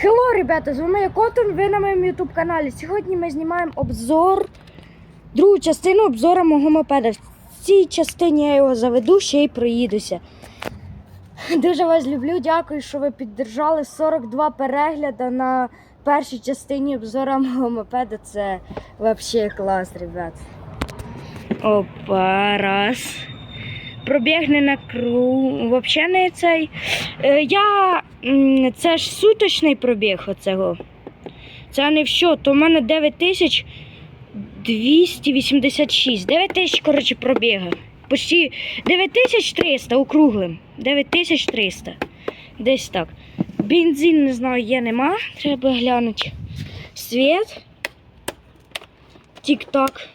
Хелло, ребята, з вами Котон, ви на моєму ютуб каналі. Сьогодні ми знімаємо обзор, другу частину обзору мого мопеда. В цій частині я його заведу, ще й проїдуся. Дуже вас люблю, дякую, що ви піддержали 42 перегляди на першій частині обзора мого мопеда. Це взагалі клас, ребят. Опа, раз. Пробіг не на круг. Взагалі не цей. Е, я. Це ж суточний пробіг оцього. Це не все. То в мене 9286. 9000, коротше, пробіга. Почти 9300 округлим. 9300. Десь так. Бензин, не знаю, є, нема. Треба глянути. Світ. Тік-так.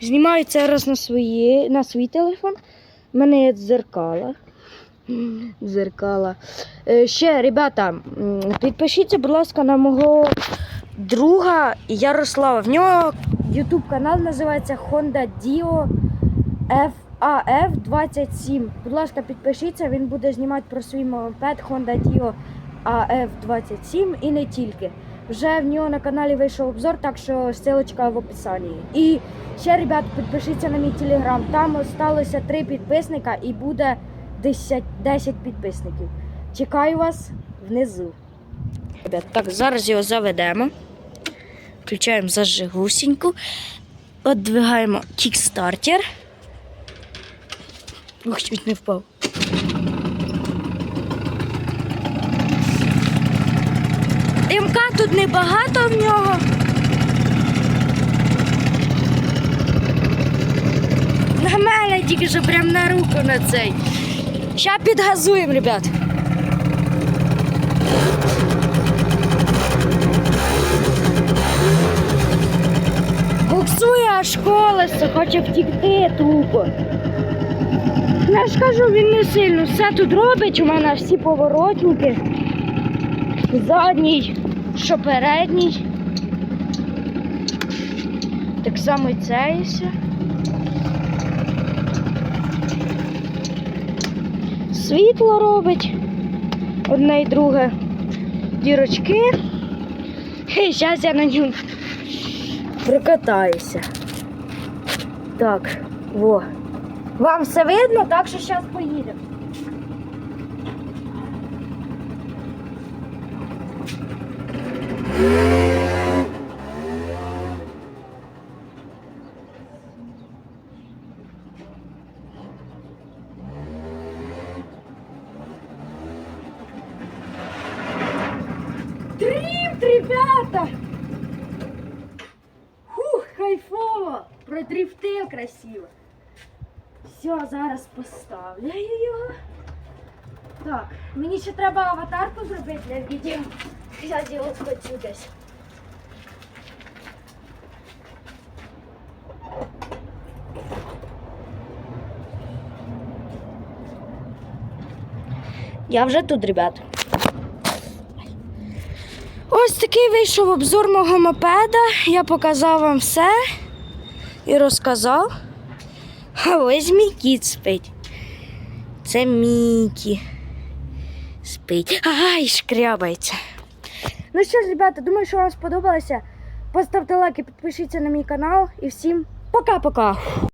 Знімаю це раз на, свої, на свій телефон. У мене є дзеркала. Дзеркала. Е, Ще, ребята, підпишіться, будь ласка, на мого друга Ярослава. В нього YouTube канал називається Honda Dio FAF 27. Будь ласка, підпишіться, він буде знімати про свій мопед Honda Dio AF 27 і не тільки. Вже в нього на каналі вийшов обзор, так що ссылочка в описанні. І ще, ребят, підпишіться на мій телеграм. Там залишилося 3 підписника і буде 10, 10 підписників. Чекаю вас внизу. Так, зараз його заведемо. Включаємо зажигусіньку. Отдвигаємо кікстартер. Ух, чуть не впав. МК тут небагато в нього. На мене тільки що прям на руку на цей. Ща підгазуємо, ребят. Буксує аж колесо, хоче втікти тупо. Я ж кажу, він не сильно все тут робить, у мене всі поворотники. Задній, що передній. Так само і цей Світло робить. Одне і друге. Дірочки. І зараз я на ньому прокатаюся. Так, во. Вам все видно, так що зараз поїдемо. Ребята! Фух, кайфово! Продрифтив красиво. Все, зараз поставлю його. Так, мені ще треба аватарку зробити для відео. Я зробила хочу десь. Я вже тут, ребят. Ось такий вийшов обзор мого мопеда. Я показав вам все і розказав. А ось мій кіт спить. Це Мікі. Спить. Ай, шкрябається. Ну що ж, ребята, думаю, що вам сподобалося. Поставте лайк і підпишіться на мій канал. І всім пока-пока.